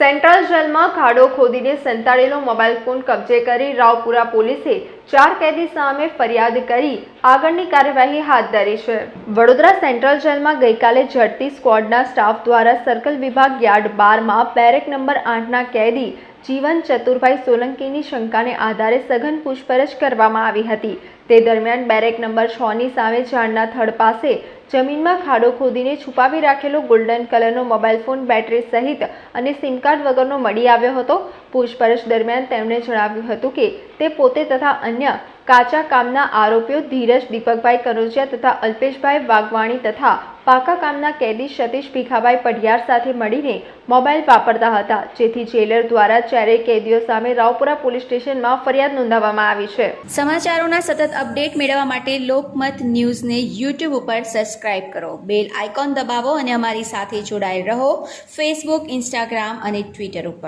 Central જેલમાં ખાડો ખોદીને સંતાડેલો mobile phone કબજે કરી રાવપુરા પોલીસે ચાર કેદી સામે ફરિયાદ કરી આગળની કાર્યવાહી હાથ ધરી છે. વડોદરા સેન્ટ્રલ જેલમાં ગઈકાલે ઝડપી સ્ક્વોડના સ્ટાફ દ્વારા સર્કલ વિભાગ યાર્ડ બારમાં બેરેક નંબર આઠના કેદી જીવન ચતુરભાઈ સોલંકીની શંકાને આધારે સઘન પૂછપરછ કરવામાં આવી હતી. તે દરમિયાન બેરેક નંબર છ ની સામે ઝાડના થડ પાસે જમીનમાં ખાડો ખોદીને છુપાવી રાખેલો ગોલ્ડન કલરનો મોબાઈલ ફોન, બેટરી સહિત અને સિમ કાર્ડ વગરનો મળી આવ્યો હતો. પૂછપરછ દરમિયાન તેમણે જણાવ્યું હતું કે તે પોતે તથા અન્ય કાચા કામના આરોપીઓ ધીરજ, દીપકભાઈ કનોજિયા તથા અલ્પેશભાઈ વાઘવાણી તથા પાકા કામના કેદી સતીશ ભીખાભાઈ પઢિયાર સાથે મળીને મોબાઈલ વાપરતા હતા, જેથી જેલર દ્વારા ચારેય કેદીઓ સામે રાવપુરા પોલીસ સ્ટેશનમાં ફરિયાદ નોંધાવવામાં આવી છે. સમાચારોના સતત અપડેટ મેળવવા માટે લોકમત ન્યૂઝને યુટ્યુબ ઉપર સબસ્ક્રાઇબ કરો. બેલ આઇકોન દબાવો અને અમારી સાથે જોડાયેલ રહો ફેસબુક, ઇન્સ્ટાગ્રામ અને ટ્વિટર ઉપર.